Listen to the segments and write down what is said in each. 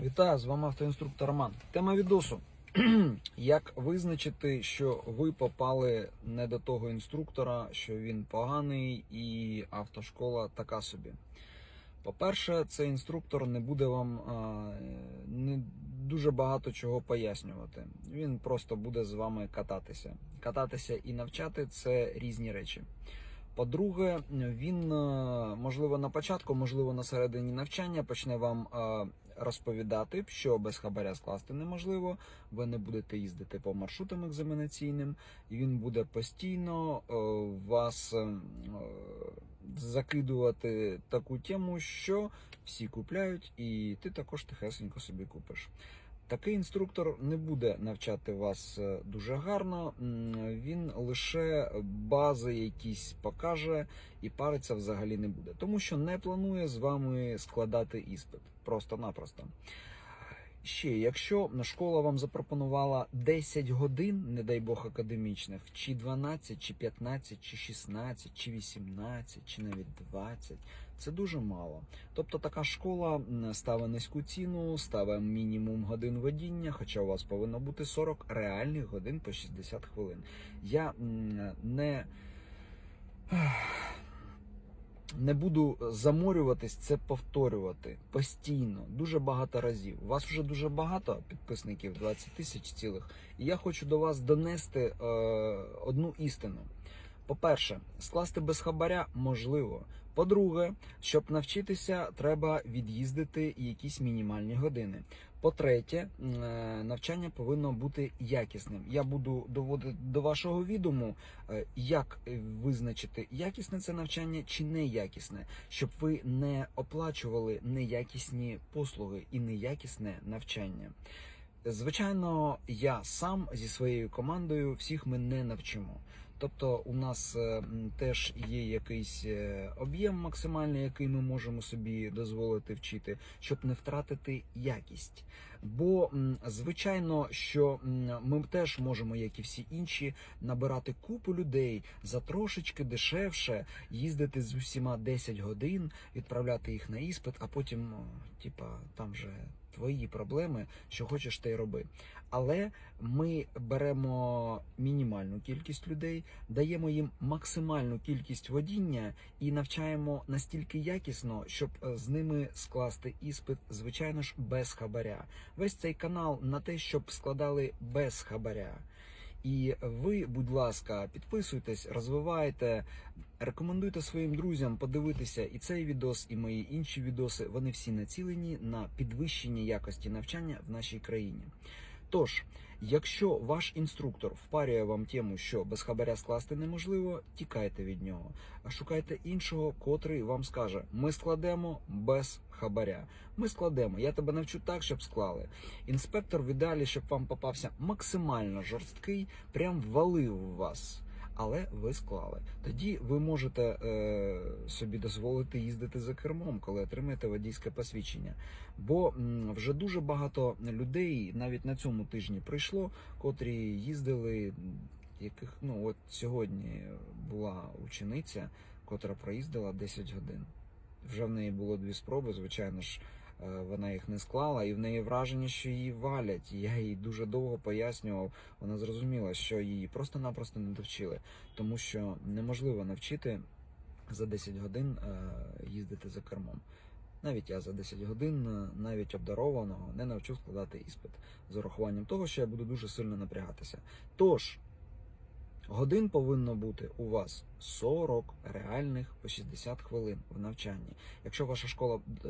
Вітаю, з вами автоінструктор Роман. Тема відосу. Як визначити, що ви попали не до того інструктора, що він поганий і автошкола така собі. По-перше, цей інструктор не буде вам а, не дуже багато чого пояснювати. Він просто буде з вами кататися. Кататися і навчати це різні речі. По-друге, він можливо на початку, можливо на середині навчання почне вам розповідати, що без хабаря скласти неможливо. Ви не будете їздити по маршрутам екзаменаційним, і він буде постійно е, вас е, закидувати таку тему, що всі купляють, і ти також тихесенько собі купиш. Такий інструктор не буде навчати вас е, дуже гарно. Він лише бази якісь покаже і париться взагалі не буде, тому що не планує з вами складати іспит. Просто-напросто. Ще, якщо школа вам запропонувала 10 годин, не дай Бог, академічних, чи 12, чи 15, чи 16, чи 18, чи навіть 20, це дуже мало. Тобто така школа ставить низьку ціну, ставить мінімум годин водіння, хоча у вас повинно бути 40 реальних годин по 60 хвилин. Я не. Не буду заморюватись це повторювати постійно, дуже багато разів. У вас вже дуже багато підписників, 20 тисяч цілих. І я хочу до вас донести е, одну істину. По-перше, скласти без хабаря можливо. По-друге, щоб навчитися, треба від'їздити якісь мінімальні години. По-третє, е, навчання повинно бути якісним. Я буду доводити до вашого відому, е, як визначити якісне це навчання чи неякісне, щоб ви не оплачували неякісні послуги і неякісне навчання. Звичайно, я сам зі своєю командою всіх ми не навчимо. Тобто, у нас е, теж є якийсь е, об'єм максимальний, який ми можемо собі дозволити вчити, щоб не втратити якість. Бо звичайно, що ми теж можемо, як і всі інші, набирати купу людей за трошечки дешевше, їздити з усіма 10 годин, відправляти їх на іспит, а потім, типа, там же твої проблеми, що хочеш, ти роби. Але ми беремо мінімальну кількість людей, даємо їм максимальну кількість водіння і навчаємо настільки якісно, щоб е, з ними скласти іспит, звичайно ж, без хабаря. Весь цей канал на те, щоб складали без хабаря. І ви, будь ласка, підписуйтесь, розвивайте, рекомендуйте своїм друзям подивитися і цей відос, і мої інші відоси. Вони всі націлені на підвищення якості навчання в нашій країні. Тож, якщо ваш інструктор впарює вам тему, що без хабаря скласти неможливо, тікайте від нього. А шукайте іншого, котрий вам скаже: ми складемо без хабаря. Ми складемо. Я тебе навчу так, щоб склали. Інспектор в ідеалі, щоб вам попався максимально жорсткий, прям валив вас. Але ви склали. Тоді ви можете е, собі дозволити їздити за кермом, коли отримаєте водійське посвідчення. Бо м, вже дуже багато людей навіть на цьому тижні прийшло, котрі їздили, яких ну от сьогодні була учениця, котра проїздила 10 годин. Вже в неї було дві спроби, звичайно ж. Е, Вона їх не склала, і в неї враження, що її валять. Я їй дуже довго пояснював. Вона зрозуміла, що її просто-напросто не довчили, тому що неможливо навчити за 10 годин е, їздити за кермом. Навіть я за 10 годин, е, навіть обдарованого, не навчу складати іспит з урахуванням того, що я буду дуже сильно напрягатися. Тож, годин повинно бути у вас 40 реальних по 60 хвилин в навчанні. Якщо ваша школа е,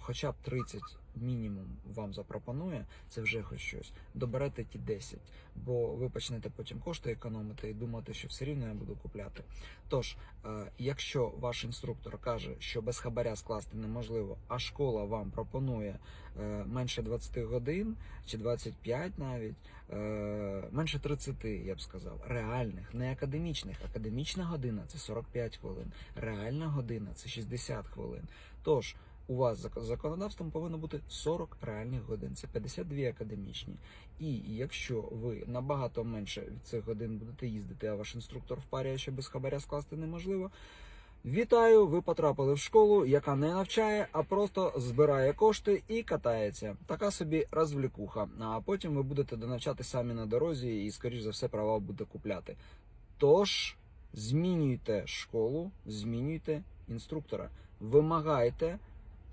хоча б 30 мінімум вам запропонує, це вже хоч щось. Доберете ті 10, бо ви почнете потім кошти економити і думати, що все рівно я буду купляти. Тож, е, якщо ваш інструктор каже, що без хабаря скласти неможливо, а школа вам пропонує е, менше 20 годин чи 25 навіть, е, менше 30, я б сказав, реальних, не академічних. Академічна година це 45 хвилин, реальна година це 60 хвилин. Тож, у вас за законодавством повинно бути 40 реальних годин, це 52 академічні. І якщо ви набагато менше від цих годин будете їздити, а ваш інструктор впарює, що без хабаря скласти неможливо, Вітаю! Ви потрапили в школу, яка не навчає, а просто збирає кошти і катається. Така собі розвлікуха. А потім ви будете донавчати самі на дорозі і, скоріш за все, права будете купляти. Тож змінюйте школу, змінюйте інструктора, вимагайте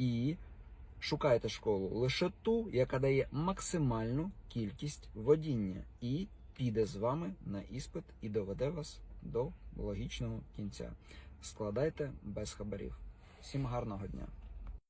і шукайте школу лише ту, яка дає максимальну кількість водіння, і піде з вами на іспит і доведе вас до логічного кінця. Складайте без хабарів. Всім гарного дня!